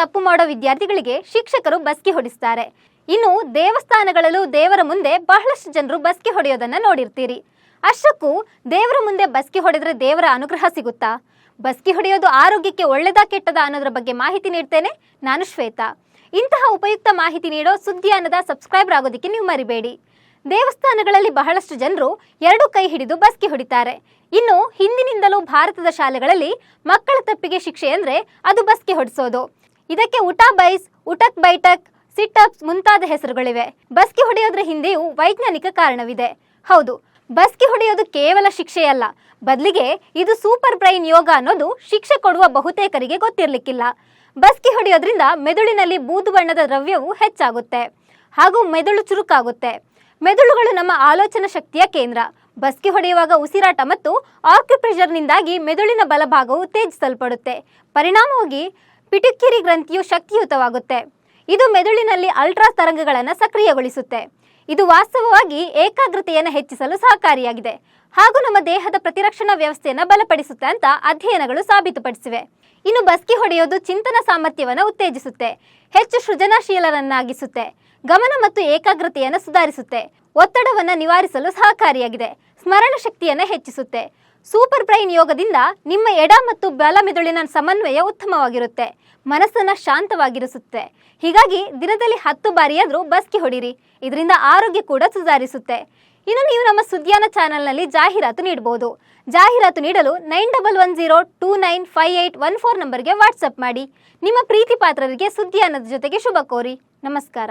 ತಪ್ಪು ಮಾಡೋ ವಿದ್ಯಾರ್ಥಿಗಳಿಗೆ ಶಿಕ್ಷಕರು ಬಸ್ಕಿ ಹೊಡಿಸ್ತಾರೆ. ಇನ್ನು ದೇವಸ್ಥಾನಗಳಲ್ಲೂ ದೇವರ ಮುಂದೆ ಬಹಳಷ್ಟು ಜನರು ಬಸ್ಕಿ ಹೊಡೆಯೋದನ್ನ ನೋಡಿರ್ತೀರಿ. ಅಷ್ಟಕ್ಕೂ ದೇವರ ಮುಂದೆ ಬಸ್ಕಿ ಹೊಡೆದ್ರೆ ದೇವರ ಅನುಗ್ರಹ ಸಿಗುತ್ತಾ? ಬಸ್ಕಿ ಹೊಡೆಯೋದು ಆರೋಗ್ಯಕ್ಕೆ ಒಳ್ಳೆದಾ ಕೆಟ್ಟದ ಅನ್ನೋದ್ರ ಬಗ್ಗೆ ಮಾಹಿತಿ ನೀಡ್ತೇನೆ ನಾನು ಶ್ವೇತಾ. ಇಂತಹ ಉಪಯುಕ್ತ ಮಾಹಿತಿ ನೀಡೋ ಸುದ್ದಿಯಾನದ ಸಬ್ಸ್ಕ್ರೈಬರ್ ಆಗೋದಕ್ಕೆ ನೀವು ಮರಿಬೇಡಿ. ದೇವಸ್ಥಾನಗಳಲ್ಲಿ ಬಹಳಷ್ಟು ಜನರು ಎರಡು ಕೈ ಹಿಡಿದು ಬಸ್ಕಿ ಹೊಡಿತಾರೆ. ಇನ್ನು ಹಿಂದಿನಿಂದಲೂ ಭಾರತದ ಶಾಲೆಗಳಲ್ಲಿ ಮಕ್ಕಳ ತಪ್ಪಿಗೆ ಶಿಕ್ಷೆ ಅಂದ್ರೆ ಅದು ಬಸ್ಕಿ ಹೊಡಿಸೋದು. ಇದಕ್ಕೆ ಊಟ ಬೈಸ್, ಊಟಕ್ ಬೈಟಕ್ ಸಿಟ್ ಅಪ್ಸ್ ಮುಂತಾದ ಹೆಸರುಗಳಿವೆ. ಬಸ್ಕಿ ಹೊಡೆಯೋದ್ರ ಹಿಂದೆಯೂ ವೈಜ್ಞಾನಿಕ ಕಾರಣವಿದೆ. ಹೌದು, ಬಸ್ಕಿ ಹೊಡೆಯೋದು ಕೇವಲ ಶಿಕ್ಷೆಯಲ್ಲ. ಬದಲಿಗೆ ಇದು ಸೂಪರ್ ಬ್ರೈನ್ ಯೋಗ ಅನ್ನೋದು ಶಿಕ್ಷೆ ಕೊಡುವ ಬಹುತೇಕರಿಗೆ ಗೊತ್ತಿರಲಿಕ್ಕಿಲ್ಲ. ಬಸ್ಕಿ ಹೊಡೆಯೋದ್ರಿಂದ ಮೆದುಳಿನಲ್ಲಿ ಬೂದು ಬಣ್ಣದ ದ್ರವ್ಯವು ಹೆಚ್ಚಾಗುತ್ತೆ. ಹಾಗೂ ಮೆದುಳು ಚುರುಕಾಗುತ್ತೆ. ಮೆದುಳುಗಳು ನಮ್ಮ ಆಲೋಚನಾ ಶಕ್ತಿಯ ಕೇಂದ್ರ. ಬಸ್ಕಿ ಹೊಡೆಯುವಾಗ ಉಸಿರಾಟ ಮತ್ತು ಆಕ್ಯುಪ್ರೆಷರ್ನಿಂದಾಗಿ ಮೆದುಳಿನ ಬಲಭಾಗವು ತೇಜಿಸಲ್ಪಡುತ್ತೆ ಪರಿಣಾಮವಾಗಿ ಪಿಟುಕಿರಿ ಗ್ರಂಥಿಯು ಶಕ್ತಿಯುತವಾಗುತ್ತೆ. ಇದು ಮೆದುಳಿನಲ್ಲಿ ಅಲ್ಟ್ರಾ ತರಂಗಗಳನ್ನು ಸಕ್ರಿಯಗೊಳಿಸುತ್ತೆ. ಇದು ವಾಸ್ತವವಾಗಿ ಏಕಾಗ್ರತೆಯನ್ನು ಹೆಚ್ಚಿಸಲು ಸಹಕಾರಿಯಾಗಿದೆ. ಹಾಗೂ ನಮ್ಮ ದೇಹದ ಪ್ರತಿರಕ್ಷಣಾ ವ್ಯವಸ್ಥೆಯನ್ನು ಬಲಪಡಿಸುತ್ತೆ ಅಂತ ಅಧ್ಯಯನಗಳು ಸಾಬೀತುಪಡಿಸಿವೆ. ಇನ್ನು ಬಸ್ಕಿ ಹೊಡೆಯೋದು ಚಿಂತನ ಸಾಮರ್ಥ್ಯವನ್ನು ಉತ್ತೇಜಿಸುತ್ತೆ. ಹೆಚ್ಚು ಸೃಜನಶೀಲರನ್ನಾಗಿಸುತ್ತೆ. ಗಮನ ಮತ್ತು ಏಕಾಗ್ರತೆಯನ್ನು ಸುಧಾರಿಸುತ್ತೆ. ಒತ್ತಡವನ್ನು ನಿವಾರಿಸಲು ಸಹಕಾರಿಯಾಗಿದೆ. ಸ್ಮರಣ ಶಕ್ತಿಯನ್ನು ಹೆಚ್ಚಿಸುತ್ತೆ. ಸೂಪರ್ ಬ್ರೈನ್ ಯೋಗದಿಂದ ನಿಮ್ಮ ಎಡ ಮತ್ತು ಬಲ ಮೆದುಳಿನ ಸಮನ್ವಯ ಉತ್ತಮವಾಗಿರುತ್ತೆ. ಮನಸ್ಸನ್ನು ಶಾಂತವಾಗಿರಿಸುತ್ತೆ. ಹೀಗಾಗಿ ದಿನದಲ್ಲಿ ಹತ್ತು ಬಾರಿಯಾದರೂ ಬಸ್ಕಿ ಹೊಡಿರಿ. ಇದರಿಂದ ಆರೋಗ್ಯ ಕೂಡ ಸುಧಾರಿಸುತ್ತೆ. ಇನ್ನು ನೀವು ನಮ್ಮ ಸುದ್ಯಾನ ಚಾನೆಲ್ನಲ್ಲಿ ಜಾಹೀರಾತು ನೀಡಬಹುದು ಜಾಹೀರಾತು ನೀಡಲು nine double one zero two nine five eight one four ನಂಬರ್ಗೆ ವಾಟ್ಸಪ್ ಮಾಡಿ. ನಿಮ್ಮ ಪ್ರೀತಿ ಪಾತ್ರರಿಗೆ ಸುದ್ದಿಯಾನದ ಜೊತೆಗೆ ಶುಭ ಕೋರಿ. ನಮಸ್ಕಾರ.